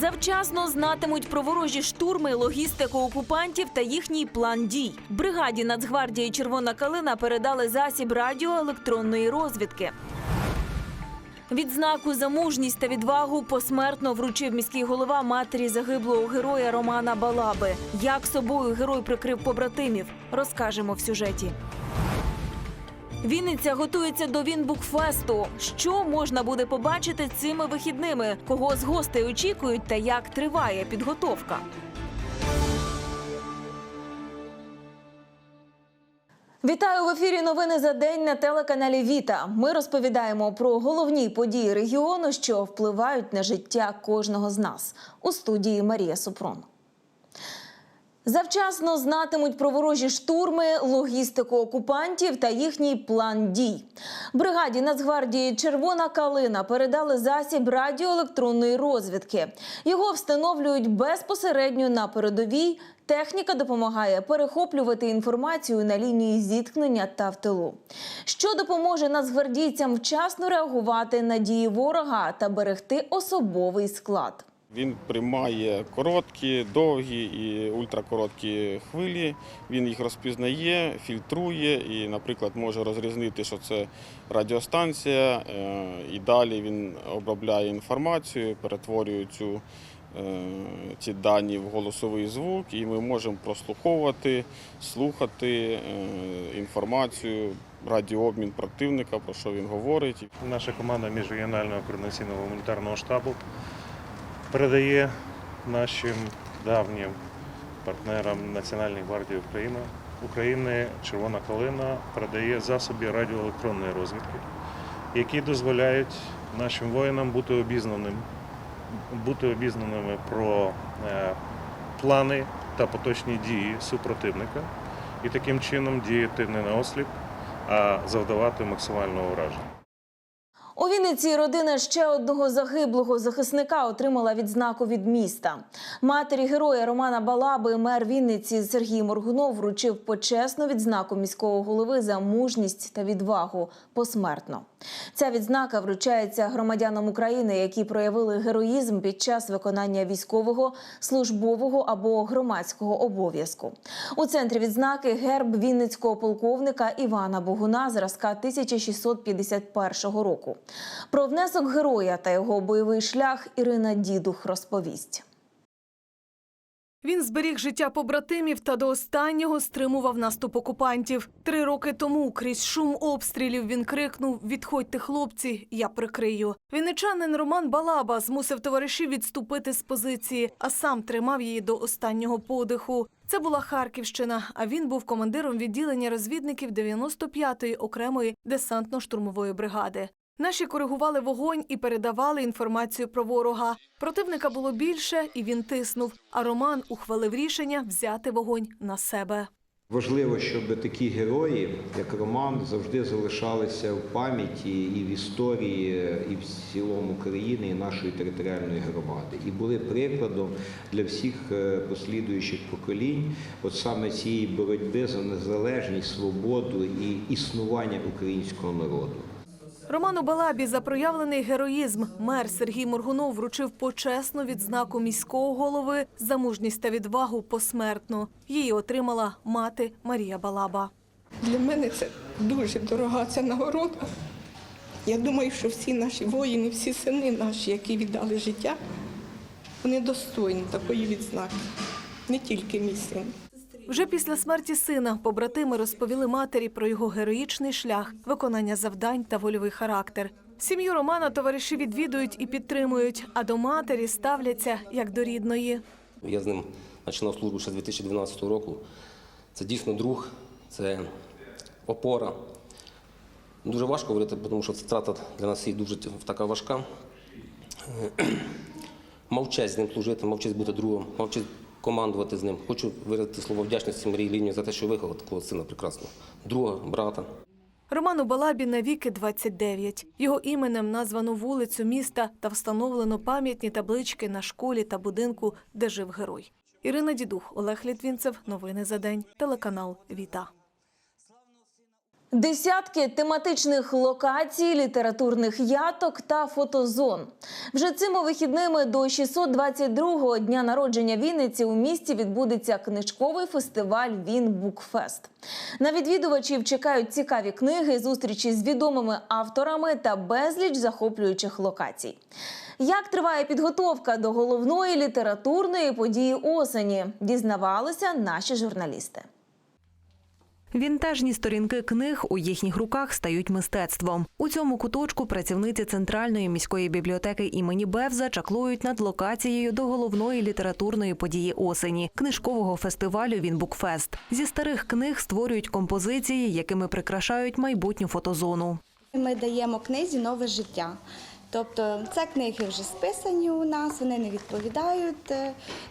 Завчасно знатимуть про ворожі штурми, логістику окупантів та їхній план дій. Бригаді Нацгвардії Червона калина передали засіб радіоелектронної розвідки. Відзнаку за мужність та відвагу посмертно вручив міський голова матері загиблого героя Романа Балаби. Як собою герой прикрив побратимів, розкажемо в сюжеті. Вінниця готується до Вінбукфесту. Що можна буде побачити цими вихідними? Кого з гостей очікують та як триває підготовка? Вітаю в ефірі. Новини за день на телеканалі Віта. Ми розповідаємо про головні події регіону, що впливають на життя кожного з нас. У студії Марія Супрун. Завчасно знатимуть про ворожі штурми, логістику окупантів та їхній план дій. Бригаді Нацгвардії Червона калина передали засіб радіоелектронної розвідки. Його встановлюють безпосередньо на передовій. Техніка допомагає перехоплювати інформацію на лінії зіткнення та в тилу, що допоможе нацгвардійцям вчасно реагувати на дії ворога та берегти особовий склад. Він приймає короткі, довгі і ультракороткі хвилі. Він їх розпізнає, фільтрує і, наприклад, може розрізнити, що це радіостанція. е, І далі він обробляє інформацію, перетворює цю, е, ці дані в голосовий звук, і ми можемо прослуховувати, слухати е, інформацію, радіообмін противника, про що він говорить. Наша команда міжрегіонального координаційного гуманітарного штабу передає нашим давнім партнерам Національної гвардії України України Червона калина передає засоби радіоелектронної розвідки, які дозволяють нашим воїнам бути обізнаним, бути обізнаними про е, плани та поточні дії супротивника і таким чином діяти не на осліп, а завдавати максимального ураження. У Вінниці родина ще одного загиблого захисника отримала відзнаку від міста. Матері героя Романа Балаби мер Вінниці Сергій Моргунов вручив почесну відзнаку міського голови за мужність та відвагу посмертно. Ця відзнака вручається громадянам України, які проявили героїзм під час виконання військового, службового або громадського обов'язку. У центрі відзнаки герб вінницького полковника Івана Богуна зразка 1651 року. Про внесок героя та його бойовий шлях Ірина Дідух розповість. Він зберіг життя побратимів та до останнього стримував наступ окупантів. Три роки тому крізь шум обстрілів він крикнув: Відходьте, хлопці, я прикрию. Вінничанин Роман Балаба змусив товаришів відступити з позиції, а сам тримав її до останнього подиху. Це була Харківщина. А він був командиром відділення розвідників 95-ї окремої десантно-штурмової бригади. Наші коригували вогонь і передавали інформацію про ворога. Противника було більше, і він тиснув. А Роман ухвалив рішення взяти вогонь на себе. Важливо, щоб такі герої, як Роман, завжди залишалися в пам'яті і в історії, і в цілому країни, і нашої територіальної громади, і були прикладом для всіх е, послідуючих поколінь, от саме цієї боротьби за незалежність, свободу і існування українського народу. Роману Балабі за проявлений героїзм мер Сергій Моргунов вручив почесну відзнаку міського голови за мужність та відвагу посмертно. Її отримала мати Марія Балаба. Для мене це дуже дорога ця нагорода. Я думаю, що всі наші воїни, всі сини наші, які віддали життя, вони достойні такої відзнаки. Не тільки мій син. Вже після смерті сина побратими розповіли матері про його героїчний шлях, виконання завдань та вольовий характер. Сім'ю Романа товариші відвідують і підтримують, а до матері ставляться як до рідної. Я з ним починав службу ще з 2012 року. Це дійсно друг, це опора. Дуже важко говорити, тому що це втрата для нас всіх дуже така важка. Мав честь з ним служити, мав честь бути другом, мав честь командувати з ним. Хочу виразити слово вдячності Марії Лінію за те, що виховав такого сина прекрасного, друга, брата. Роману Балабі навіки 29. Його іменем названо вулицю міста та встановлено пам'ятні таблички на школі та будинку, де жив герой. Ірина Дідух, Олег Літвінцев. Новини за день. Телеканал Віта. Десятки тематичних локацій, літературних яток та фотозон. Вже цими вихідними до 622-го дня народження Вінниці у місті відбудеться книжковий фестиваль Він Букфест. На відвідувачів чекають цікаві книги, зустрічі з відомими авторами та безліч захоплюючих локацій. Як триває підготовка до головної літературної події осені, дізнавалися наші журналісти. Вінтажні сторінки книг у їхніх руках стають мистецтвом. У цьому куточку працівниці центральної міської бібліотеки імені Бевза чаклують над локацією до головної літературної події осені книжкового фестивалю Вінбукфест. Зі старих книг створюють композиції, якими прикрашають майбутню фотозону. Ми даємо книзі нове життя. Тобто це книги вже списані у нас, вони не відповідають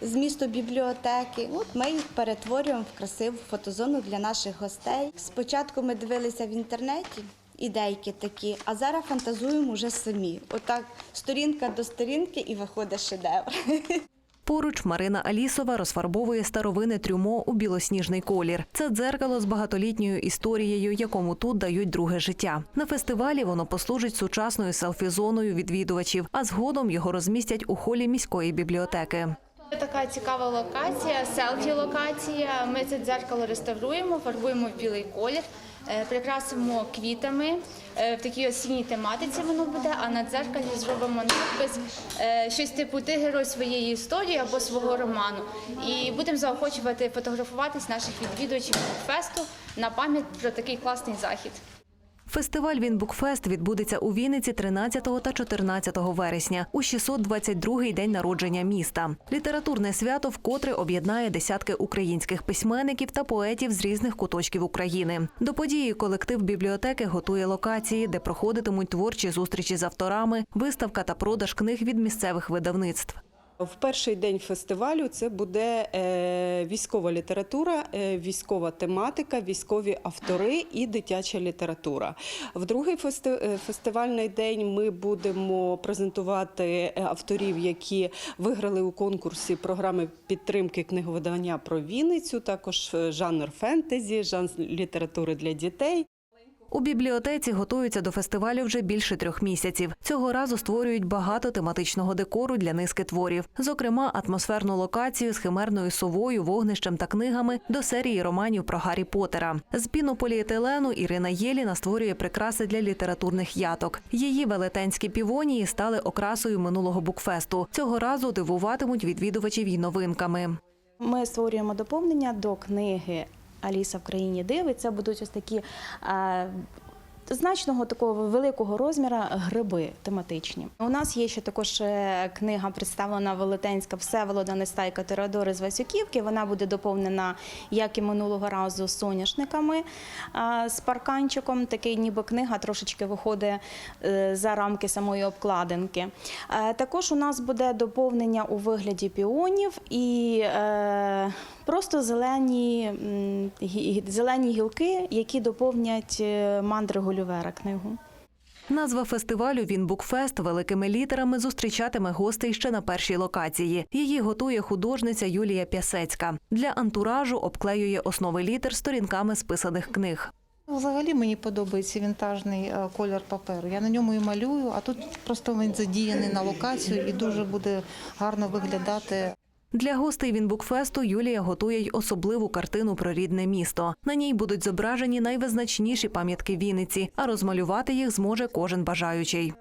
з змісту бібліотеки. От ми їх перетворюємо в красиву фотозону для наших гостей. Спочатку ми дивилися в інтернеті ідейки такі, а зараз фантазуємо вже самі. Отак сторінка до сторінки і виходить шедевр. Поруч Марина Алісова розфарбовує старовини трюмо у білосніжний колір. Це дзеркало з багатолітньою історією, якому тут дають друге життя. На фестивалі воно послужить сучасною селфі-зоною відвідувачів, а згодом його розмістять у холі міської бібліотеки. Така цікава локація, селфі-локація. Ми це дзеркало реставруємо, фарбуємо в білий колір, прикрасимо квітами. Е, В такій осінній тематиці воно буде, а на дзеркалі зробимо надпис е, щось типу ти герой своєї історії або свого роману. І будемо заохочувати фотографуватись наших відвідувачів фесту на пам'ять про такий класний захід. Фестиваль Вінбукфест відбудеться у Вінниці 13 та 14 вересня у 622-й день народження міста. Літературне свято вкотре об'єднає десятки українських письменників та поетів з різних куточків України. До події колектив бібліотеки готує локації, де проходитимуть творчі зустрічі з авторами, виставка та продаж книг від місцевих видавництв. В перший день фестивалю це буде е, військова література, е, військова тематика, військові автори і дитяча література. В другий е, фестивальний день ми будемо презентувати авторів, які виграли у конкурсі програми підтримки книговидання про Вінницю, також жанр фентезі, жанр літератури для дітей. У бібліотеці готуються до фестивалю вже більше трьох місяців. Цього разу створюють багато тематичного декору для низки творів, зокрема атмосферну локацію з химерною совою, вогнищем та книгами до серії романів про Гаррі Поттера. З пінополіетилену Ірина Єліна створює прикраси для літературних яток. Її велетенські півонії стали окрасою минулого букфесту. Цього разу дивуватимуть відвідувачів й новинками. Ми створюємо доповнення до книги Аліса в країні диви. Це будуть ось такі значного такого великого розміру гриби тематичні. У нас є ще також е, книга представлена велетенська Всеволода Нестайка Теодори з Васюківки. Вона буде доповнена, як і минулого разу, соняшниками е, з парканчиком. Такий ніби книга трошечки виходить е, за рамки самої обкладинки. Також у нас буде доповнення у вигляді піонів і просто зелені, зелені гілки, які доповнять е, мандри Гулівера книгу. Назва фестивалю Вінбукфест великими літерами зустрічатиме гостей ще на першій локації. Її готує художниця Юлія Пясецька. Для антуражу обклеює основи літер сторінками списаних книг. Взагалі мені подобається вінтажний е, колір паперу. Я на ньому і малюю, а тут просто він задіяний на локацію і дуже буде гарно виглядати. Для гостей Вінбукфесту Юлія готує й особливу картину про рідне місто. На ній будуть зображені найвизначніші пам'ятки Вінниці, а розмалювати їх зможе кожен бажаючий.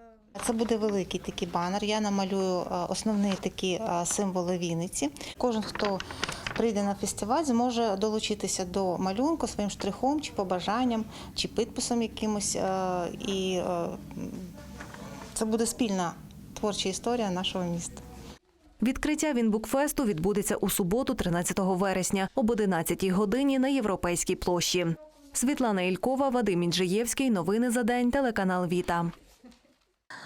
Це буде великий такий банер. Я намалюю е, основні такі е, символи Вінниці. Кожен, хто прийде на фестиваль, зможе долучитися до малюнку своїм штрихом чи побажанням, чи підписом якимось. е, І це буде спільна творча історія нашого міста. Відкриття Вінбукфесту відбудеться у суботу, 13 вересня, об 11 годині на Європейській площі. Світлана Ількова, Вадим Інжиєвський. Новини за день. Телеканал Віта.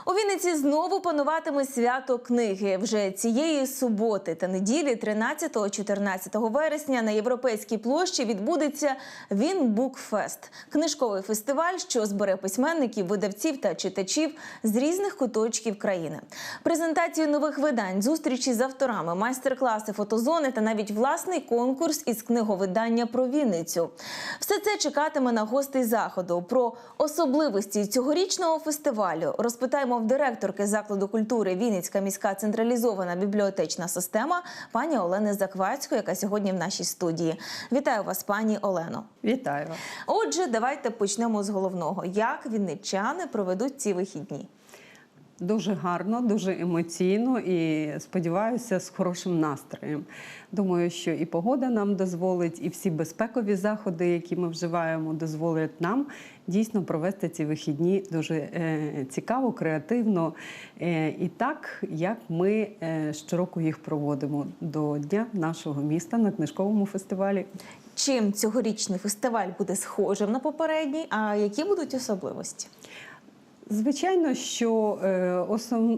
У Вінниці знову пануватиме свято книги. Вже цієї суботи та неділі, 13-14 вересня, на європейській площі відбудеться Вінбукфест – книжковий фестиваль, що збере письменників, видавців та читачів з різних куточків країни. Презентацію нових видань, зустрічі з авторами, майстер-класи, фотозони та навіть власний конкурс із книговидання про Вінницю. Все це чекатиме на гостей заходу. Про особливості цьогорічного фестивалю розпитаємо в директорки закладу культури Вінницька міська централізована бібліотечна система пані Олени Заквацької, яка сьогодні в нашій студії. Вітаю вас, пані Олено. Вітаю. Отже, давайте почнемо з головного: як вінничани проведуть ці вихідні. Дуже гарно, дуже емоційно і сподіваюся, з хорошим настроєм. Думаю, що і погода нам дозволить, і всі безпекові заходи, які ми вживаємо, дозволять нам дійсно провести ці вихідні дуже е, цікаво, креативно е, і так, як ми е, щороку їх проводимо до дня нашого міста на книжковому фестивалі. Чим цьогорічний фестиваль буде схожим на попередній? А які будуть особливості? Звичайно, що е,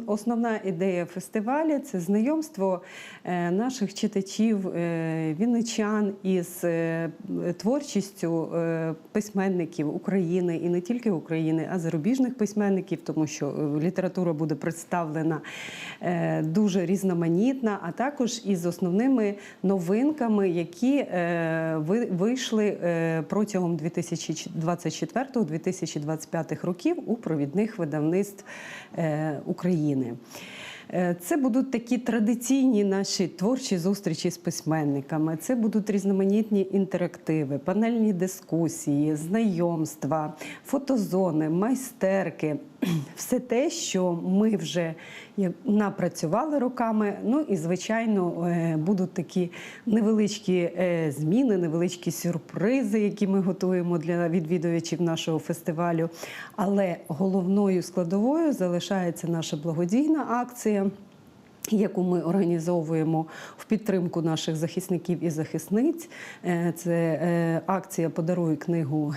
основна ідея фестивалю це знайомство е, наших читачів, е, вінничан із творчістю письменників України і не тільки України, а зарубіжних письменників, тому що література буде представлена дуже різноманітна, а також із основними новинками, які ви- вийшли протягом 2024-2025 років у провідних видавництв е, України. Е, Це будуть такі традиційні наші творчі зустрічі з письменниками. Це будуть різноманітні інтерактиви, панельні дискусії, знайомства, фотозони, майстерки. Все те, що ми вже напрацювали роками. Ну і звичайно е, будуть такі невеличкі е, зміни, невеличкі сюрпризи, які ми готуємо для відвідувачів нашого фестивалю. Але головною складовою залишається наша благодійна акція. Яку ми організовуємо в підтримку наших захисників і захисниць, Е, це акція Подаруй книгу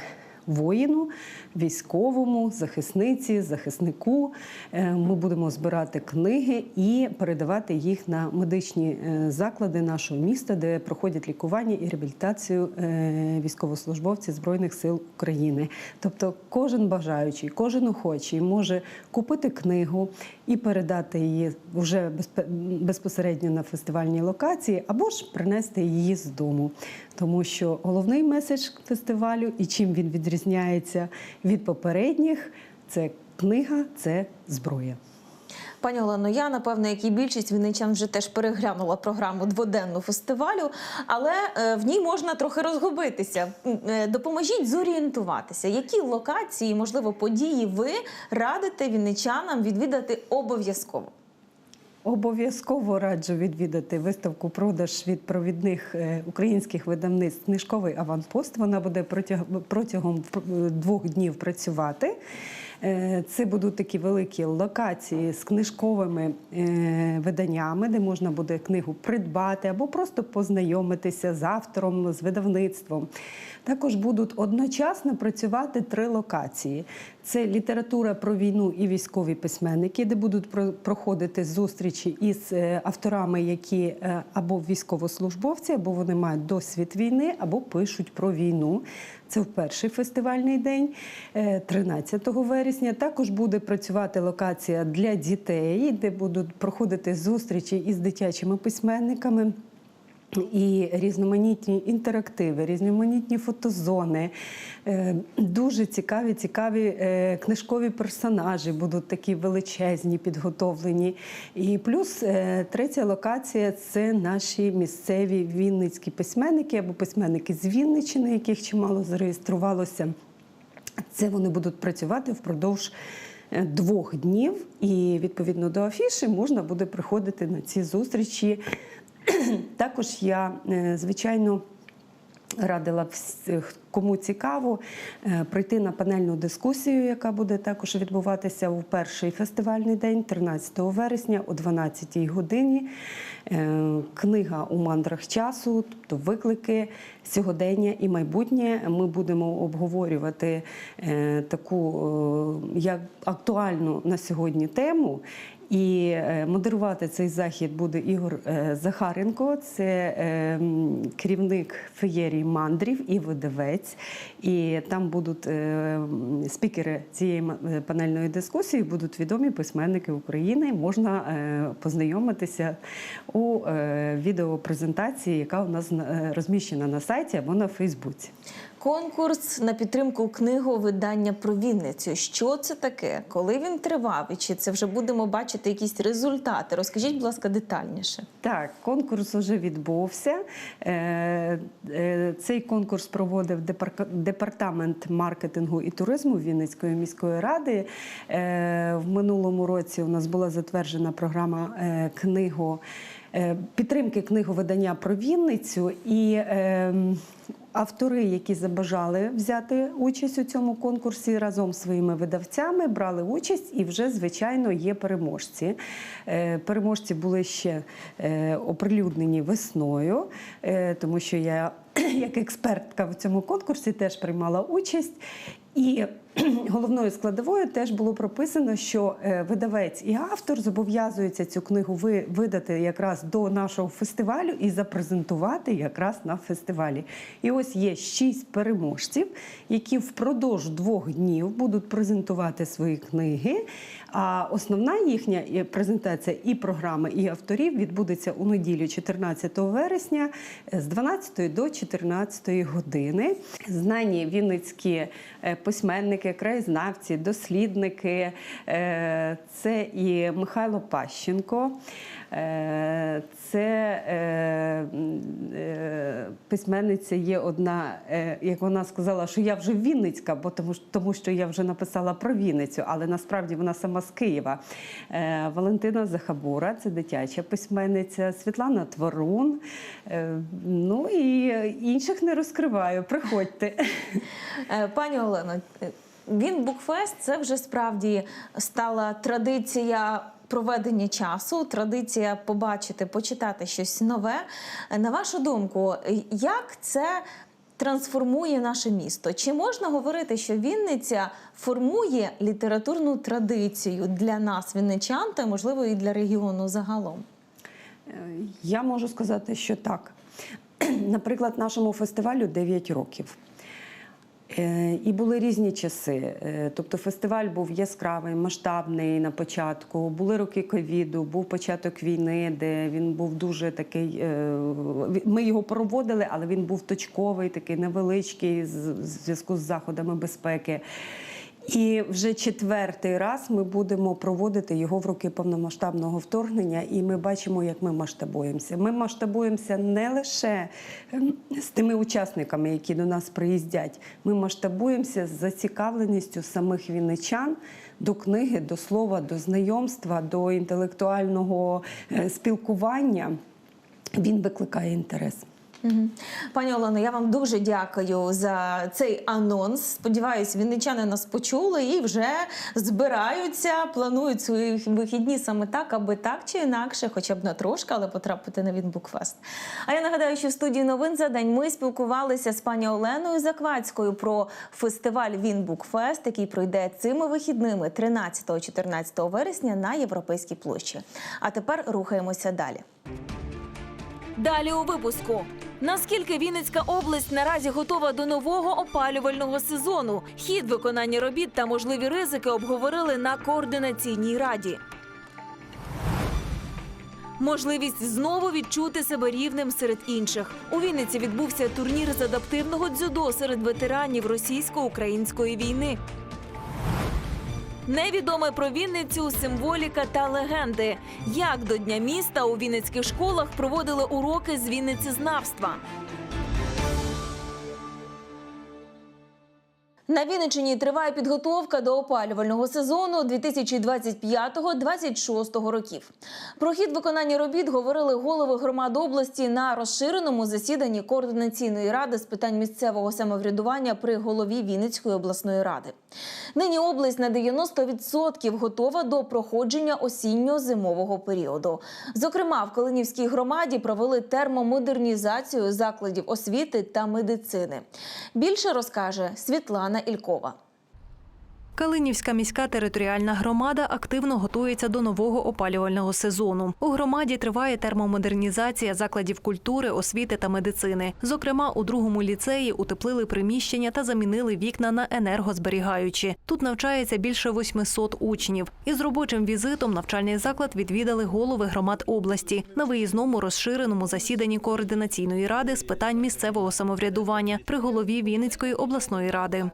воїну, військовому, захисниці, захиснику. Е, Ми будемо збирати книги і передавати їх на медичні е, заклади нашого міста, де проходять лікування і реабілітацію е, військовослужбовців Збройних сил України. Тобто, кожен бажаючий, кожен охочий може купити книгу і передати її вже безпосередньо на фестивальній локації, або ж принести її з дому. Тому що головний меседж фестивалю і чим він відрізняється від попередніх, це книга, це зброя. Пані Олено, я напевно, як і більшість вінничан вже теж переглянула програму дводенну фестивалю, але е, в ній можна трохи розгубитися. Е, Допоможіть зорієнтуватися, які локації, можливо, події ви радите вінничанам відвідати обов'язково. Обов'язково раджу відвідати виставку продаж від провідних е, українських видавництв книжковий аванпост. Вона буде протягом протягом е, двох днів працювати. Е, Це будуть такі великі локації з книжковими е, виданнями, де можна буде книгу придбати або просто познайомитися з автором, з видавництвом. Також будуть одночасно працювати три локації: це література про війну і військові письменники, де будуть проходити зустрічі із е, авторами, які або військовослужбовці, або вони мають досвід війни, або пишуть про війну. Це в перший фестивальний день, е, 13 вересня. Також буде працювати локація для дітей, де будуть проходити зустрічі із дитячими письменниками. І різноманітні інтерактиви, різноманітні фотозони, Е, дуже цікаві, цікаві е, книжкові персонажі будуть такі величезні, підготовлені. І плюс е, третя локація це наші місцеві вінницькі письменники або письменники з Вінниччини, яких чимало зареєструвалося. Це вони будуть працювати впродовж двох днів, і відповідно до афіші можна буде приходити на ці зустрічі. Також я, е, звичайно, радила кому цікаво, е, прийти на панельну дискусію, яка буде також відбуватися у перший фестивальний день, 13 вересня о 12 годині. Е, Книга у мандрах часу, тобто виклики сьогодення і майбутнє. Ми будемо обговорювати таку як актуальну на сьогодні тему. І е, модерувати цей захід буде Ігор е, Захаренко, це е, керівник феєрії мандрів і видавець. І там будуть спікери цієї панельної дискусії, будуть відомі письменники України. Можна познайомитися у відеопрезентації, яка у нас розміщена на сайті або на Фейсбуці. Конкурс на підтримку книговидання про Вінницю. Що це таке? Коли він тривав? І чи це вже будемо бачити якісь результати? Розкажіть, будь ласка, детальніше. Так, конкурс вже відбувся. Е, е, Цей конкурс проводив департамент маркетингу і туризму Вінницької міської ради. Е, В минулому році у нас була затверджена програма книго. е, Підтримки книговидання про Вінницю і е, автори, які забажали взяти участь у цьому конкурсі разом з своїми видавцями, брали участь і вже, звичайно, є переможці. Е, Переможці були ще е, оприлюднені весною, е, тому що я, як експертка в цьому конкурсі, теж приймала участь. І головною складовою теж було прописано, що е, видавець і автор зобов'язуються цю книгу видати якраз до нашого фестивалю і запрезентувати якраз на фестивалі. І ось є шість переможців, які впродовж двох днів будуть презентувати свої книги. А основна їхня е, презентація і програми, і авторів відбудеться у неділю, 14 вересня, е, з 12 до 14 години. Знані вінницькі е, письменники, краєзнавці, дослідники. е, Це і Михайло Пащенко. е, Це е, письменниця є одна, як вона сказала, що я вже Вінницька, бо тому, що- я вже написала про Вінницю, але насправді вона сама з Києва. Валентина Захабура, це дитяча письменниця, Світлана Творун. Ну і інших не розкриваю. Приходьте. Пані Олено, він букфест це вже справді стала традиція. Проведення часу, традиція побачити, почитати щось нове. На вашу думку, як це трансформує наше місто? Чи можна говорити, що Вінниця формує літературну традицію для нас, вінничан, та можливо і для регіону загалом? Я можу сказати, що так. Наприклад, нашому фестивалю 9 років. Е, І були різні часи. Е, Тобто фестиваль був яскравий, масштабний на початку. Були роки ковіду, був початок війни, де він був дуже такий. е, Ми його проводили, але він був точковий, такий невеличкий в зв'язку з заходами безпеки. І вже четвертий раз ми будемо проводити його в роки повномасштабного вторгнення, і ми бачимо, як ми масштабуємося. Ми масштабуємося не лише ем, з тими учасниками, які до нас приїздять. Ми масштабуємося з зацікавленістю самих вінничан до книги, до слова, до знайомства, до інтелектуального е, спілкування. Він викликає інтерес. Пані Олено, я вам дуже дякую за цей анонс. Сподіваюсь, вінничани нас почули і вже збираються, планують свої вихідні саме так, аби так чи інакше, хоча б на трошки, але потрапити на Вінбукфест. А я нагадаю, що в студії новин за день ми спілкувалися з пані Оленою Заквацькою про фестиваль Вінбукфест, який пройде цими вихідними 13-14 вересня на Європейській площі. А тепер рухаємося далі. Далі у випуску. Наскільки Вінницька область наразі готова до нового опалювального сезону? Хід виконання робіт та можливі ризики обговорили на координаційній раді. Можливість знову відчути себе рівним серед інших. У Вінниці відбувся турнір з адаптивного дзюдо серед ветеранів російсько-української війни. Невідоме про Вінницю символіка та легенди. Як до Дня міста у вінницьких школах проводили уроки з Вінниці знавства. На Вінниччині триває підготовка до опалювального сезону 2025-2026 років. Про хід виконання робіт говорили голови громад області на розширеному засіданні координаційної ради з питань місцевого самоврядування при голові Вінницької обласної ради. Нині область на 90% готова до проходження осінньо-зимового періоду. Зокрема, в Калинівській громаді провели термомодернізацію закладів освіти та медицини. Більше розкаже Світлана Ількова. Калинівська міська територіальна громада активно готується до нового опалювального сезону. У громаді триває термомодернізація закладів культури, освіти та медицини. Зокрема, у другому ліцеї утеплили приміщення та замінили вікна на енергозберігаючі. Тут навчається більше 800 учнів. Із робочим візитом навчальний заклад відвідали голови громад області на виїзному розширеному засіданні координаційної ради з питань місцевого самоврядування при голові Вінницької обласної ради.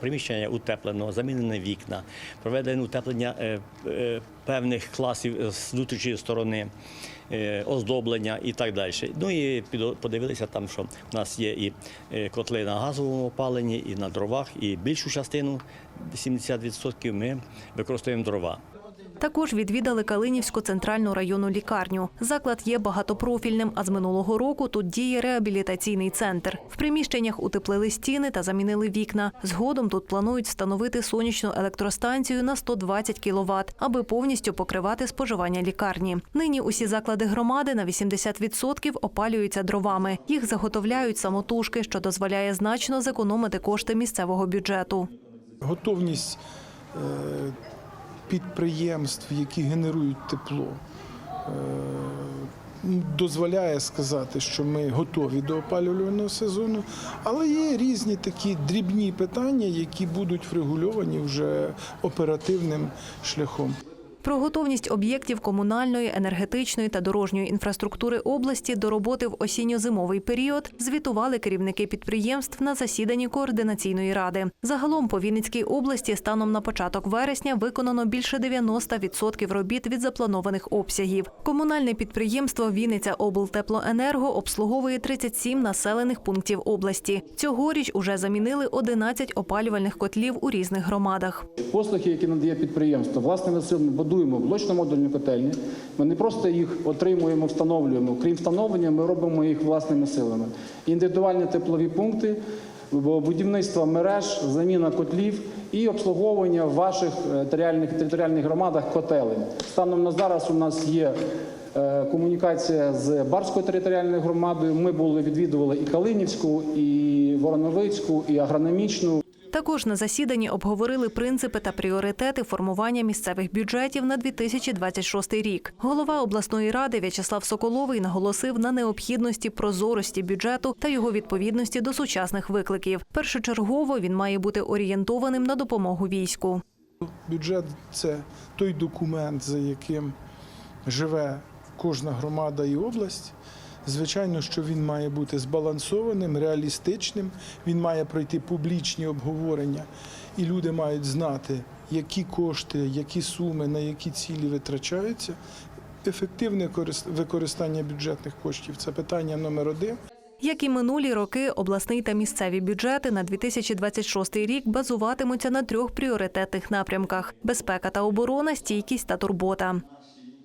Приміщення утеплено, замінені вікна, проведено утеплення е, е, певних класів з внутрішньої сторони, е, оздоблення і так далі. Ну і подивилися там, що в нас є і котли на газовому опаленні, і на дровах, і більшу частину 70% ми використовуємо дрова. Також відвідали Калинівську центральну районну лікарню. Заклад є багатопрофільним, а з минулого року тут діє реабілітаційний центр. В приміщеннях утеплили стіни та замінили вікна. Згодом тут планують встановити сонячну електростанцію на 120 кВт, аби повністю покривати споживання лікарні. Нині усі заклади громади на 80% опалюються дровами. Їх заготовляють самотужки, що дозволяє значно зекономити кошти місцевого бюджету. готовність е, підприємств, які генерують тепло, е, дозволяє сказати, що ми готові до опалювального сезону, але є різні такі дрібні питання, які будуть врегульовані вже оперативним шляхом. Про готовність об'єктів комунальної, енергетичної та дорожньої інфраструктури області до роботи в осінньо-зимовий період звітували керівники підприємств на засіданні координаційної ради. Загалом по Вінницькій області станом на початок вересня виконано більше 90% робіт від запланованих обсягів. Комунальне підприємство Вінниця облтеплоенерго обслуговує 37 населених пунктів області. Цьогоріч уже замінили 11 опалювальних котлів у різних громадах. Послуги, які надає підприємство, власними силами будуємо блочно-модульні котельні. Ми не просто їх отримуємо, встановлюємо. Крім встановлення, ми робимо їх власними силами. Індивідуальні теплові пункти, будівництво мереж, заміна котлів і обслуговування в ваших е, територіальних, територіальних громадах котелень. Станом на зараз у нас є е, комунікація з Барською територіальною громадою. Ми були відвідували і Калинівську, і Вороновицьку, і агрономічну. Також на засіданні обговорили принципи та пріоритети формування місцевих бюджетів на 2026 рік. Голова обласної ради В'ячеслав Соколовий наголосив на необхідності прозорості бюджету та його відповідності до сучасних викликів. Першочергово він має бути орієнтованим на допомогу війську. Бюджет це той документ, за яким живе кожна громада і область. Звичайно, що він має бути збалансованим, реалістичним, він має пройти публічні обговорення, і люди мають знати, які кошти, які суми, на які цілі витрачаються. Ефективне корис- використання бюджетних коштів це питання номер один. Як і минулі роки, обласний та місцеві бюджети на 2026 рік базуватимуться на трьох пріоритетних напрямках: безпека та оборона, стійкість та турбота.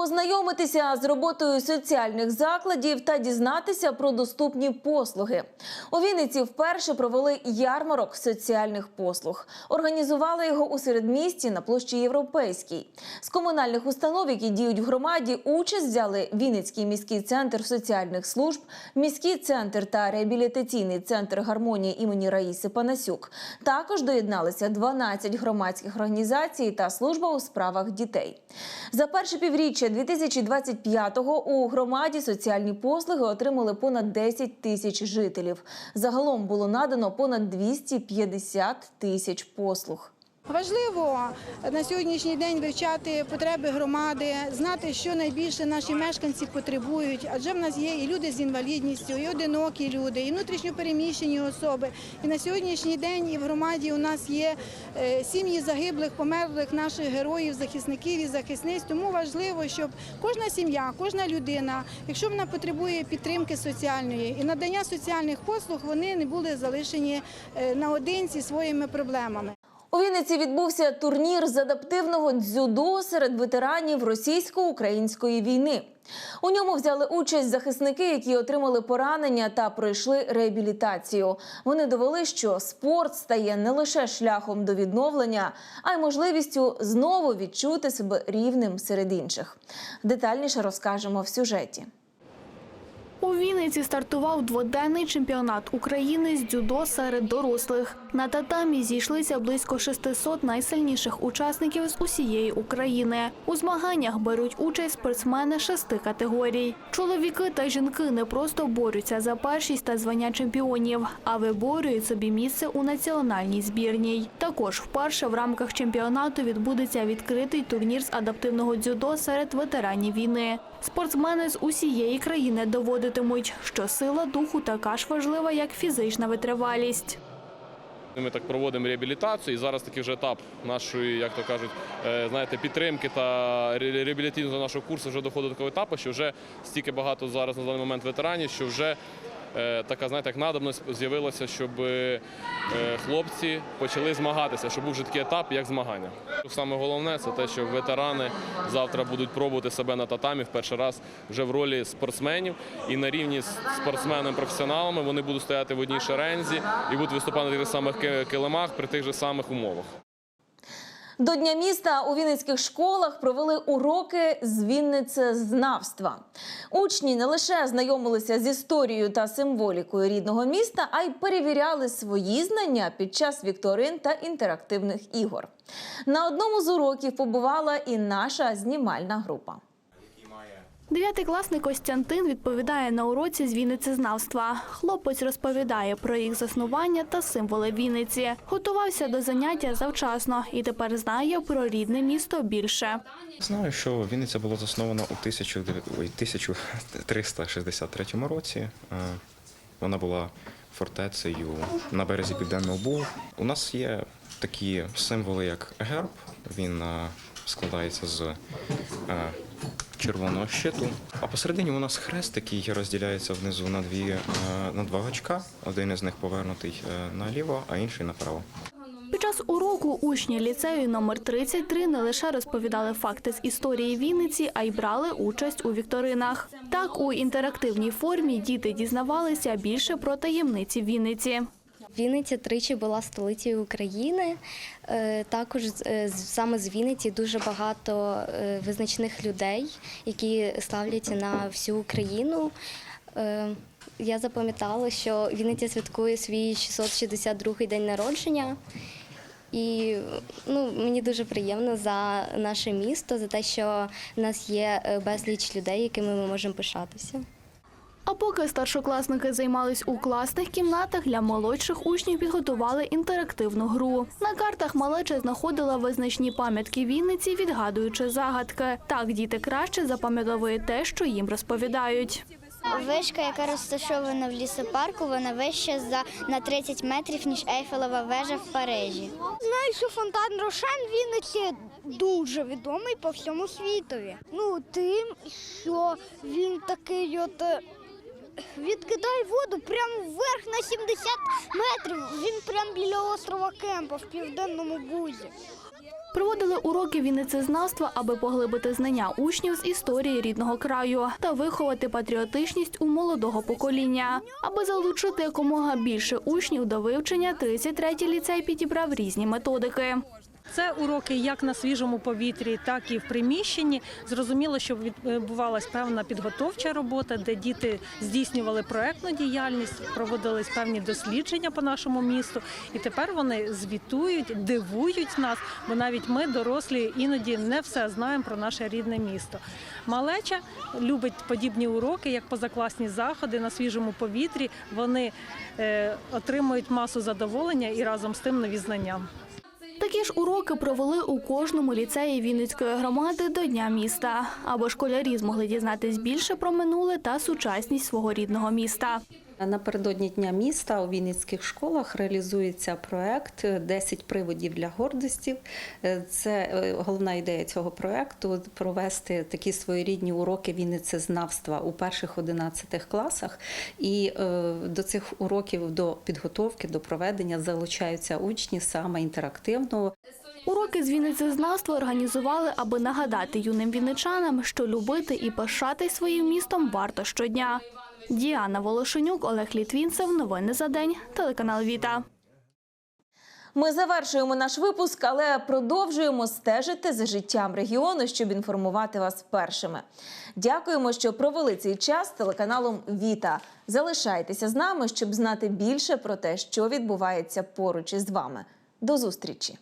Познайомитися з роботою соціальних закладів та дізнатися про доступні послуги. У Вінниці вперше провели ярмарок соціальних послуг. Організували його у середмісті на площі Європейській. З комунальних установ, які діють в громаді, участь взяли Вінницький міський центр соціальних служб, міський центр та реабілітаційний центр гармонії імені Раїси Панасюк. Також доєдналися 12 громадських організацій та служба у справах дітей. За перше півріччя 2025-го у громаді соціальні послуги отримали понад 10 тисяч жителів. Загалом було надано понад 250 тисяч послуг. Важливо на сьогоднішній день вивчати потреби громади, знати, що найбільше наші мешканці потребують. Адже в нас є і люди з інвалідністю, і одинокі люди, і внутрішньопереміщені особи. І на сьогоднішній день і в громаді у нас є е, сім'ї загиблих, померлих наших героїв, захисників і захисниць. Тому важливо, щоб кожна сім'я, кожна людина, якщо вона потребує підтримки соціальної і надання соціальних послуг, вони не були залишені е, наодинці своїми проблемами. У Вінниці відбувся турнір з адаптивного дзюдо серед ветеранів російсько-української війни. У ньому взяли участь захисники, які отримали поранення та пройшли реабілітацію. Вони довели, що спорт стає не лише шляхом до відновлення, а й можливістю знову відчути себе рівним серед інших. Детальніше розкажемо в сюжеті. У Вінниці стартував дводенний чемпіонат України з дзюдо серед дорослих. На татамі зійшлися близько 600 найсильніших учасників з усієї України. У змаганнях беруть участь спортсмени шести категорій. Чоловіки та жінки не просто борються за першість та звання чемпіонів, а виборюють собі місце у національній збірній. Також вперше в рамках чемпіонату відбудеться відкритий турнір з адаптивного дзюдо серед ветеранів війни. Спортсмени з усієї країни доводитимуть, що сила духу така ж важлива, як фізична витривалість. Ми так проводимо реабілітацію, і зараз такий вже етап нашої, як то кажуть, е, знаєте, підтримки та ре- реабілітаційного нашого курсу вже доходить до такого етапу, що вже стільки багато зараз на даний момент ветеранів, що вже така, знаєте, як надобність з'явилася, щоб е, хлопці почали змагатися, щоб був вже такий етап, як змагання. Саме головне це те, що ветерани завтра будуть пробувати себе на татамі в перший раз вже в ролі спортсменів і на рівні з спортсменами-професіоналами вони будуть стояти в одній шерензі і будуть виступати на тих самих килимах при тих же самих умовах. До Дня міста у вінницьких школах провели уроки з Вінницезнавства. Учні не лише знайомилися з історією та символікою рідного міста, а й перевіряли свої знання під час вікторин та інтерактивних ігор. На одному з уроків побувала і наша знімальна група. Дев'ятикласник Костянтин відповідає на уроці з Вінницезнавства. Хлопець розповідає про їх заснування та символи Вінниці. Готувався до заняття завчасно і тепер знає про рідне місто більше. Знаю, що Вінниця була заснована у 1900 ой, 1363 році. Е, Вона була фортецею на березі Південного Бугу. У нас є такі символи, як герб. Він е, складається з е, червоного щиту. А посередині у нас хрест, який розділяється внизу на дві е, на два гачка. Один із них повернутий е, наліво, а інший направо. Під час уроку учні ліцею номер 33 не лише розповідали факти з історії Вінниці, а й брали участь у вікторинах. Так, у інтерактивній формі діти дізнавалися більше про таємниці Вінниці. Вінниця тричі була столицею України. Е, Також е, саме з Вінниці дуже багато е, визначних людей, які славляться на всю Україну. Я запам'ятала, що Вінниця святкує свій 662-й день народження. І ну, мені дуже приємно за наше місто, за те, що в нас є безліч людей, якими ми можемо пишатися. А поки старшокласники займались у класних кімнатах, для молодших учнів підготували інтерактивну гру. На картах малеча знаходила визначні пам'ятки Вінниці, відгадуючи загадки. Так діти краще запам'ятовують те, що їм розповідають. Вишка, яка розташована в лісопарку, вона вища за на 30 метрів, ніж Ейфелева вежа в Парижі. Знаю, що фонтан Рошен в Вінниці дуже відомий по всьому світові. Ну, тим, що він такий от відкидає воду прямо вверх на 70 метрів. Він прямо біля острова Кемпа в південному бузі. Проводили уроки вінницезнавства, аби поглибити знання учнів з історії рідного краю та виховати патріотичність у молодого покоління. Аби залучити якомога більше учнів до вивчення, 33-й ліцей підібрав різні методики. Це уроки як на свіжому повітрі, так і в приміщенні. Зрозуміло, що відбувалась певна підготовча робота, де діти здійснювали проектну діяльність, проводились певні дослідження по нашому місту. І тепер вони звітують, дивують нас, бо навіть ми, дорослі, іноді не все знаємо про наше рідне місто. Малеча любить подібні уроки, як позакласні заходи на свіжому повітрі. Вони е, отримують масу задоволення і разом з тим нові знання. Такі ж уроки провели у кожному ліцеї Вінницької громади до Дня міста, аби школярі змогли дізнатись більше про минуле та сучасність свого рідного міста. Напередодні дня міста у Вінницьких школах реалізується проект «10 приводів для гордості. Е, Це е, головна ідея цього проекту провести такі своєрідні уроки Вінницезнавства у перших 11 класах. І е, до цих уроків до підготовки до проведення залучаються учні саме інтерактивно. Уроки з Вінницезнавства організували, аби нагадати юним вінничанам, що любити і пишатись своїм містом варто щодня. Діана Волошенюк, Олег Літвінцев. Новини за день. Телеканал Віта. Ми завершуємо наш випуск, але продовжуємо стежити за життям регіону, щоб інформувати вас першими. Дякуємо, що провели цей час з телеканалом Віта. Залишайтеся з нами, щоб знати більше про те, що відбувається поруч із вами. До зустрічі!